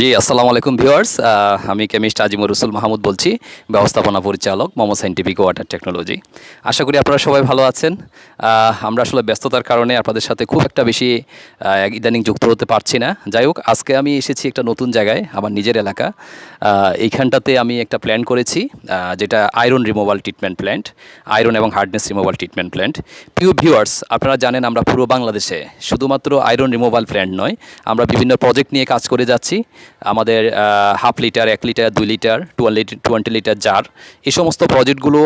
জি, আসসালামু আলাইকুম ভিউয়ার্স। আমি কেমিস্ট আজিমুর রসুল মাহমুদ বলছি, ব্যবস্থাপনা পরিচালক, মোমো সাইন্টিফিক ওয়াটার টেকনোলজি। আশা করি আপনারা সবাই ভালো আছেন। আমরা আসলে ব্যস্ততার কারণে আপনাদের সাথে খুব একটা বেশি ইদানিং যুক্ত হতে পারছি না। যাই হোক, আজকে আমি এসেছি একটা নতুন জায়গায়, আমার নিজের এলাকা। এইখানটাতে আমি একটা প্ল্যান করেছি যেটা iron removal treatment plant, iron এবং হার্ডনেস রিমুভাল ট্রিটমেন্ট প্ল্যান্ট। প্রিয় ভিউয়ার্স, আপনারা জানেন আমরা পুরো বাংলাদেশে শুধুমাত্র আয়রন রিমুভাল প্ল্যান্ট নয়, আমরা বিভিন্ন প্রজেক্ট নিয়ে কাজ করে যাচ্ছি। আমাদের হাফ লিটার এক লিটার দুই লিটার টুয়েন্টি টোয়েন্টি লিটার জার এই সমস্ত প্রজেক্টগুলো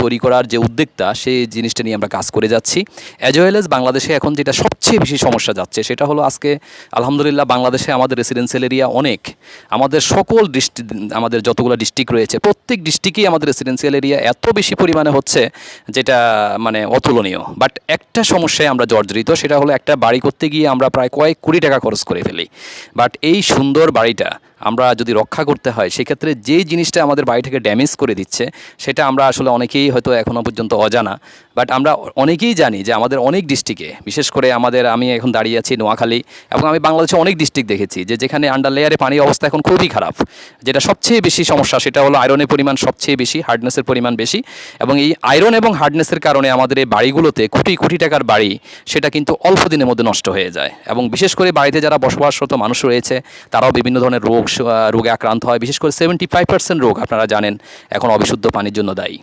তৈরি করার যে উদ্যোক্তা, সেই জিনিসটা নিয়ে আমরা কাজ করে যাচ্ছি। অ্যাজ ওয়েল এজ বাংলাদেশে এখন যেটা সবচেয়ে বেশি সমস্যা যাচ্ছে, সেটা হলো আজকে, আলহামদুলিল্লাহ বাংলাদেশে আমাদের রেসিডেন্সিয়াল এরিয়া অনেক। আমাদের সকল ডিস্ট্রিক্ট আমাদের যতগুলো ডিস্ট্রিক্ট রয়েছে, প্রত্যেক ডিস্ট্রিক্টেই আমাদের রেসিডেন্সিয়াল এরিয়া এত বেশি পরিমাণে হচ্ছে, যেটা মানে অতুলনীয়। বাট একটা সমস্যায় আমরা জর্জরিত, সেটা হলো একটা বাড়ি করতে গিয়ে আমরা প্রায় কয়েক কোটি টাকা খরচ করে ফেলি। বাট এই সুন্দর বাড়িটা। আমরা যদি রক্ষা করতে হয়, সেক্ষেত্রে যেই জিনিসটা আমাদের বাড়িটাকে ড্যামেজ করে দিচ্ছে, সেটা আমরা আসলে অনেকেই হয়তো এখনও পর্যন্ত অজানা। বাট আমরা অনেকেই জানি যে আমাদের অনেক ডিস্ট্রিক্টে বিশেষ করে আমাদের, আমি এখন দাঁড়িয়ে আছি নোয়াখালী এবং আমি বাংলাদেশে অনেক ডিস্ট্রিক্ট দেখেছি যে যেখানে আন্ডার লেয়ারে পানির অবস্থা এখন খুবই খারাপ। যেটা সবচেয়ে বেশি সমস্যা সেটা হলো আয়রনের পরিমাণ সবচেয়ে বেশি হার্ডনেসের পরিমাণ বেশি এবং এই আয়রন এবং হার্ডনেসের কারণে আমাদের এই বাড়িগুলোতে কোটি কোটি টাকার বাড়ি, সেটা কিন্তু অল্প দিনের মধ্যে নষ্ট হয়ে যায়। এবং বিশেষ করে বাড়িতে যারা বসবাসরত মানুষ রয়েছে, তারাও বিভিন্ন ধরনের রোগ রোগে আক্রান্ত হয়। বিশেষ করে সেভেন্টি ফাইভ পার্সেন্ট রোগ আপনারা জানেন, এখন অবিশুদ্ধ পানির জন্য দায়ী।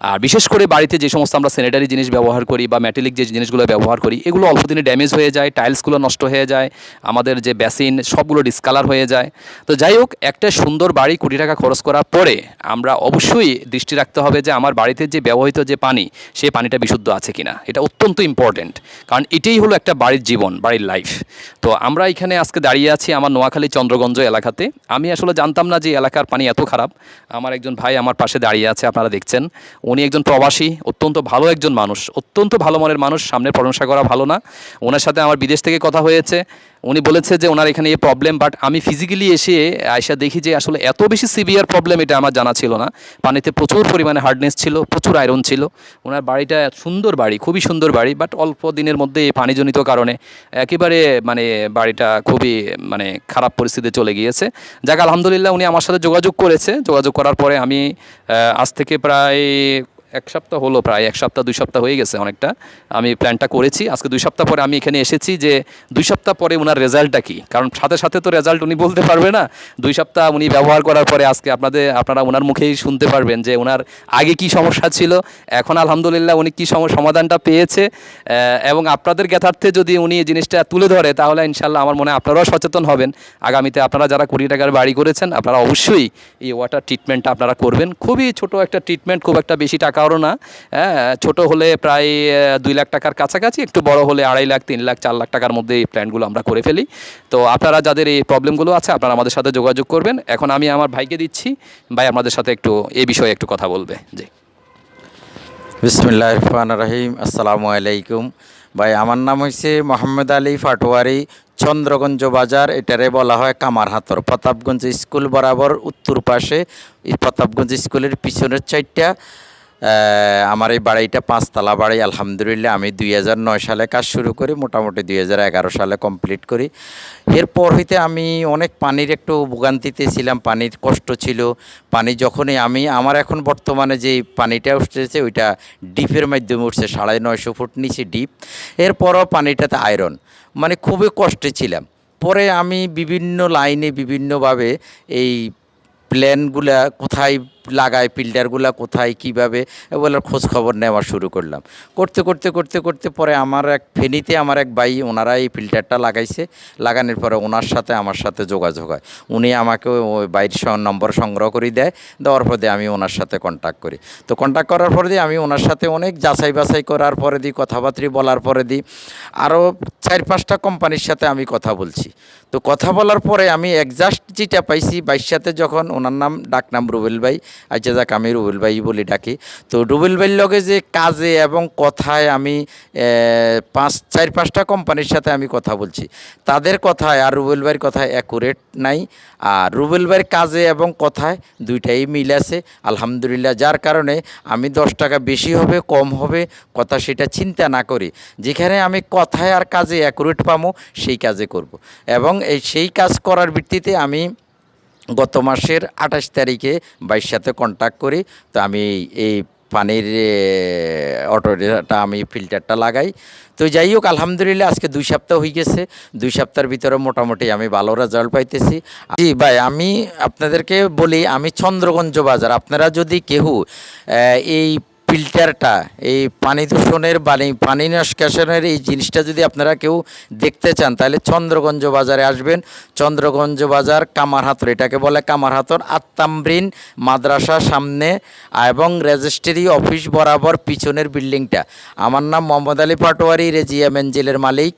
আর বিশেষ করে বাড়িতে যে সমস্ত আমরা স্যানিটারি জিনিস ব্যবহার করি বা ম্যাটেলিক যে জিনিসগুলো ব্যবহার করি, এগুলো অল্প দিনে ড্যামেজ হয়ে যায় টাইলসগুলো নষ্ট হয়ে যায়, আমাদের যে বেসিন সবগুলো ডিসকালার হয়ে যায়। তো যাই হোক, একটা সুন্দর বাড়ি কোটি টাকা খরচ করার পরে আমরা অবশ্যই দৃষ্টি রাখতে হবে যে আমার বাড়িতে যে ব্যবহৃত যে পানি সেই পানিটা বিশুদ্ধ আছে কিনা। এটা অত্যন্ত ইম্পর্ট্যান্ট কারণ এটাই হলো একটা বাড়ির জীবন, বাড়ির লাইফ তো আমরা এখানে আজকে দাঁড়িয়ে আছি আমার নোয়াখালী চন্দ্রগঞ্জ এলাকাতে। আমি আসলে জানতাম না যে এলাকার পানি এত খারাপ। আমার একজন ভাই আমার পাশে দাঁড়িয়ে আছে, আপনারা দেখছেন। উনি একজন প্রবাসী, অত্যন্ত ভালো একজন মানুষ, অত্যন্ত ভালো মনের মানুষ, সামনে প্রশংসা করা ভালো না। ওনার সাথে আমার বিদেশ থেকে কথা হয়েছে। উনি বলেছে যে ওনার এখানে এই প্রবলেম বাট আমি ফিজিক্যালি এসে আয়সা দেখি যে আসলে এত বেশি সিভিয়ার প্রবলেম এটা আমার জানা ছিল না। পানিতে প্রচুর পরিমাণে হার্ডনেস ছিল, প্রচুর আয়রন ছিল। ওনার বাড়িটা সুন্দর বাড়ি, খুবই সুন্দর বাড়ি বাট অল্প দিনের মধ্যে এই পানিজনিত কারণে একেবারে মানে বাড়িটা খুবই মানে খারাপ পরিস্থিতিতে চলে গিয়েছে। যাক, আলহামদুলিল্লাহ উনি আমার সাথে যোগাযোগ করেছে। যোগাযোগ করার পরে আমি আজ থেকে প্রায় এক সপ্তাহ হলো প্রায়, এক সপ্তাহ, দুই সপ্তাহ হয়ে গেছে অনেকটা। আমি প্ল্যানটা করেছি, আজকে দুই সপ্তাহ পরে আমি এখানে এসেছি যে দুই সপ্তাহ পরে ওনার রেজাল্টটা কী? কারণ সাথে সাথে তো রেজাল্ট উনি বলতে পারবে না। দুই সপ্তাহ উনি ব্যবহার করার পরে আজকে আপনাদের, আপনারা ওনার মুখেই শুনতে পারবেন যে ওনার আগে কি সমস্যা ছিল। এখন আলহামদুলিল্লাহ উনি কী সম সমাধানটা পেয়েছে। এবং আপনাদের জ্ঞাতার্থে যদি উনি এই জিনিসটা তুলে ধরে, তাহলে ইনশাল্লাহ আমার মনে হয় আপনারাও সচেতন হবেন। আগামীতে আপনারা যারা কোটি টাকার বাড়ি করেছেন, আপনারা অবশ্যই এই ওয়াটার ট্রিটমেন্টটা আপনারা করবেন। খুবই ছোট একটা ট্রিটমেন্ট খুব একটা বেশি টাকারও না হ্যাঁ ছোট হলে প্রায় দুই লাখ টাকার কাছাকাছি, একটু বড় হলে আড়াই লাখ, তিন লাখ, চার লাখ টাকার মধ্যে এই প্ল্যানগুলো আমরা করে ফেলি। তো আপনারা যাদের এই প্রবলেমগুলো আছে, আপনারা আমাদের সাথে যোগাযোগ করবেন। এখন আমি আমার ভাইকে দিচ্ছি, ভাই আপনাদের সাথে একটু এ বিষয়ে একটু কথা বলবে। জি। বিসমিল্লাহ রহমান রাহিম, আসসালামু আলাইকুম। ভাই, আমার নাম হয়েছে মোহাম্মদ আলী ফাটোয়ারি চন্দ্রগঞ্জ বাজার, এটারে বলা হয় কামারহাতর প্রতাপগঞ্জ স্কুল বরাবর উত্তর পাশে প্রতাপগঞ্জ স্কুলের পিছনের চারটা আমার এই বাড়িটা পাঁচতলা বাড়ি, আলহামদুলিল্লাহ আমি দুই হাজার নয় সালে কাজ শুরু করি, মোটামুটি দুই হাজার এগারো সালে কমপ্লিট করি। এরপর হইতে আমি অনেক পানির একটু ভোগান্তিতে ছিলাম, পানির কষ্ট ছিল। পানি যখনই আমি, আমার এখন বর্তমানে যে পানিটা উঠতেছে, ওইটা ডিপের মাধ্যমে উঠছে, সাড়ে নয়শো ফুট নিচে ডিপ। এরপরও পানিটাতে আয়রন মানে খুবই কষ্টে ছিলাম। পরে আমি বিভিন্ন লাইনে বিভিন্নভাবে এই প্ল্যানগুলা কোথায় লাগায়, ফিল্টারগুলা কোথায়, কীভাবে এগুলোর খোঁজ খবর নেওয়া শুরু করলাম। করতে করতে করতে করতে পরে আমার এক ফেনীতে আমার এক ভাই ওনারা এই ফিল্টারটা লাগাইছে। লাগানোর পরে ওনার সাথে আমার সাথে যোগাযোগ হয়। উনি আমাকে ওই বাইর নম্বর সংগ্রহ করে দেয়। দেওয়ার পরে আমি ওনার সাথে কন্ট্যাক্ট করি। তো কন্ট্যাক্ট করার পরে দিয়ে আমি ওনার সাথে অনেক যাচাই বাছাই করার পরে দিই, কথাবার্তা বলার পরে দিই। আরও চার পাঁচটা কোম্পানির সাথে আমি কথা বলছি। তো কথা বলার পরে আমি একজাস্ট যেটা পাইছি, বাইর সাথে যখন ওনার নাম, ডাকনাম রুবেল ভাই আচ্ছা যাক, আমি রুবেল ভাই বলে, ডাকি। তো রুবেল ভাইয়ের লগে যে কাজে এবং কথায় আমি পাঁচ, চার, পাঁচটা কোম্পানির সাথে আমি কথা বলছি। তাদের কথায় আর রুবেল ভাইয়ের কথায় অ্যাকুরেট নাই। আর রুবেল ভাইয়ের কাজে এবং কথায় দুইটাই মিল আছে। আলহামদুলিল্লাহ, যার কারণে আমি দশ টাকা বেশি হবে, কম হবে, কথা সেটা চিন্তা না করি। যেখানে আমি কথায় আর কাজে অ্যাকুরেট পাবো সেই কাজে করব। এবং এই সেই কাজ করার ভিত্তিতে আমি গত মাসের আঠাশ তারিখে বাইশ সাথে কন্ট্যাক্ট করি। তো আমি এই পানির অটোটা আমি ফিল্টারটা লাগাই। তো যাই হোক, আলহামদুলিল্লাহ আজকে দুই সপ্তাহ হয়ে গেছে। দুই সপ্তাহের ভিতরে মোটামুটি আমি ভালো রেজাল্ট পাইতেছি। জি ভাই, আমি আপনাদেরকে বলি, আমি চন্দ্রগঞ্জ বাজার। আপনারা যদি কেউ এই ফিল্টারটা এই পানি দূষণের পানি পানি নিষ্কাশনের এই জিনিসটা যদি আপনারা কেউ দেখতে চান, তাহলে চন্দ্রগঞ্জ বাজারে আসবেন। চন্দ্রগঞ্জ বাজার কামারহাতর, এটাকে বলে কামারহাতর আত্মামব্রিন মাদ্রাসা সামনে এবং রেজিস্ট্রি অফিস বরাবর পিছনের বিল্ডিংটা। আমার নাম মোহাম্মদ আলী পাটোয়ারি, রেজিয়া মেঞ্জিলের মালিক।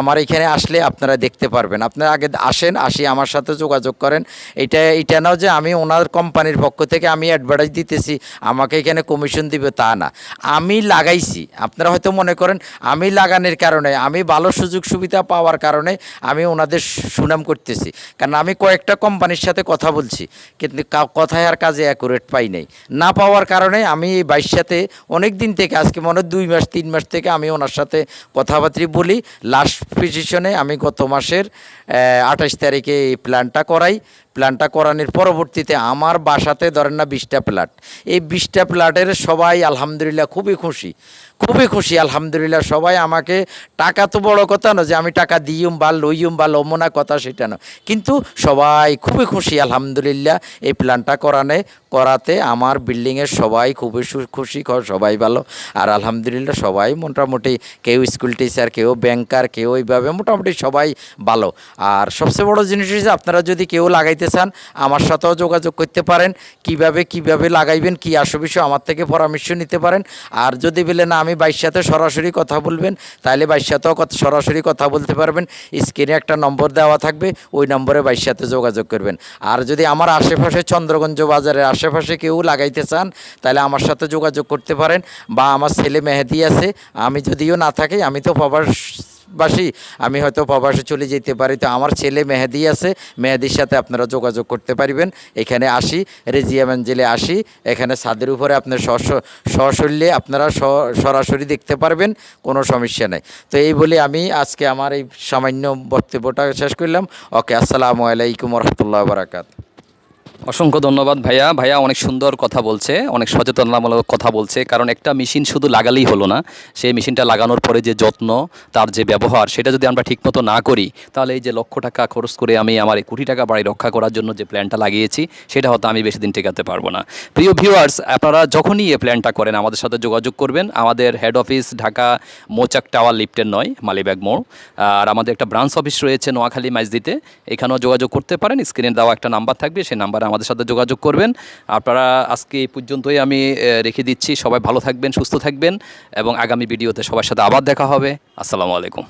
আমার এখানে আসলে আপনারা দেখতে পারবেন। আপনারা আগে আসেন, আসি আমার সাথে যোগাযোগ করেন। এটা এটা নাও যে আমি ওনার কোম্পানির পক্ষ থেকে আমি অ্যাডভার্টাইজ দিতেছি। আমাকে এখানে কমিশন দিবে তা না। আমি লাগাইছি। আপনারা হয়তো মনে করেন, আমি লাগানোর কারণে, আমি ভালো সুযোগ সুবিধা পাওয়ার কারণে আমি ওনাদের সুনাম করতেছি। কারণ আমি কয়েকটা কোম্পানির সাথে কথা বলছি, কিন্তু কথায় আর কাজে অ্যাকুরেট পাই নাই। না পাওয়ার কারণে আমি এই বাইশ সাথে অনেক দিন থেকে, আজকে মনে দুই মাস, তিন মাস থেকে আমি ওনার সাথে কথাবার্তা বলি। লাস্ট পজিশনে আমি গত মাসের আঠাশ তারিখে এই প্ল্যানটা করাই। প্ল্যানটা করানোর পরবর্তীতে আমার বাসাতে ধরেন না বিশটা প্লাট এই বিশটা প্লাটের সবাই আলহামদুলিল্লাহ খুবই খুশি। খুবই খুশি, আলহামদুলিল্লাহ সবাই আমাকে টাকা তো বড় কথা না যে আমি টাকা দিইম বা লইম বা লমো না কথা সেটা না কিন্তু সবাই খুবই খুশি, আলহামদুলিল্লাহ এই প্ল্যানটা করানে করাতে আমার বিল্ডিংয়ের সবাই খুবই খুশি সবাই ভালো। আর আলহামদুলিল্লাহ সবাই মোটামুটি কেউ স্কুল টিচার কেউ ব্যাংকার কেউ এইভাবে মোটামুটি সবাই ভালো। আর সবচেয়ে বড় জিনিস হচ্ছে আপনারা যদি কেউ লাগাইতে চান, আমার সাথেও যোগাযোগ করতে পারেন। কীভাবে কীভাবে লাগাইবেন, কি আসো বিষয় আমার থেকে পরামর্শ নিতে পারেন। আর যদি বলে, না, আমি বাইশ সাথে সরাসরি কথা বলবেন, তাহলে বাইশ সাথেও সরাসরি কথা বলতে পারবেন। স্ক্রিনে একটা নম্বর দেওয়া থাকবে, ওই নম্বরে বাইশ সাথে যোগাযোগ করবেন। আর যদি আমার আশেপাশে চন্দ্রগঞ্জ বাজারের আশেপাশে কেউ লাগাইতে চান, তাহলে আমার সাথে যোগাযোগ করতে পারেন। বা আমার ছেলে মেহেদি আছে, আমি যদিও না থাকি, আমি তো প্রবাস বাসী আমি হয়তো প্রবাসে চলে যেতে পারি। তো আমার ছেলে মেহেদি আছে, মেহেদির সাথে আপনারা যোগাযোগ করতে পারবেন। এখানে আসি, রেজিয়া মঞ্জিলে আসি, এখানে ছাদের উপরে আপনার সশ- সশরীরে আপনারা সরাসরি দেখতে পারবেন, কোনো সমস্যা নেই। তো এই বলে আমি আজকে আমার এই সামান্য বক্তব্যটা শেষ করলাম। ওকে, আসসালামু আলাইকুম রহমতুল্লাহ বারাকাত অসংখ্য ধন্যবাদ ভাইয়া। ভাইয়া অনেক সুন্দর কথা বলছে, অনেক সচেতনতামূলক কথা বলছে। কারণ একটা মেশিন শুধু লাগালেই হলো না, সেই মেশিনটা লাগানোর পরে যে যত্ন, তার যে ব্যবহার, সেটা যদি আমরা ঠিকমতো না করি, তাহলে এই যে লক্ষ টাকা খরচ করে আমি আমার এই কোটি টাকা বাড়ি রক্ষা করার জন্য যে প্ল্যানটা লাগিয়েছি, সেটা হয়তো আমি বেশি দিন টেকাতে পারব না। প্রিয় ভিউয়ার্স আপনারা যখনই এই প্ল্যানটা করেন, আমাদের সাথে যোগাযোগ করবেন। আমাদের head office Dhaka Mouchak tower লিফটের নয় মালিব্যাগ মোড়। আর আমাদের একটা ব্রাঞ্চ অফিস রয়েছে নোয়াখালী মাইজদিতে। এখানেও যোগাযোগ করতে পারেন স্ক্রিনে দেওয়া একটা নাম্বার থাকবে, সেই নাম্বারে আমাদের সাথে যোগাযোগ করবেন। আপনারা আজকে এই পর্যন্তই আমি রেখে দিচ্ছি। সবাই ভালো থাকবেন, সুস্থ থাকবেন এবং আগামী ভিডিওতে সবার সাথে আবার দেখা হবে। আসসালামু আলাইকুম।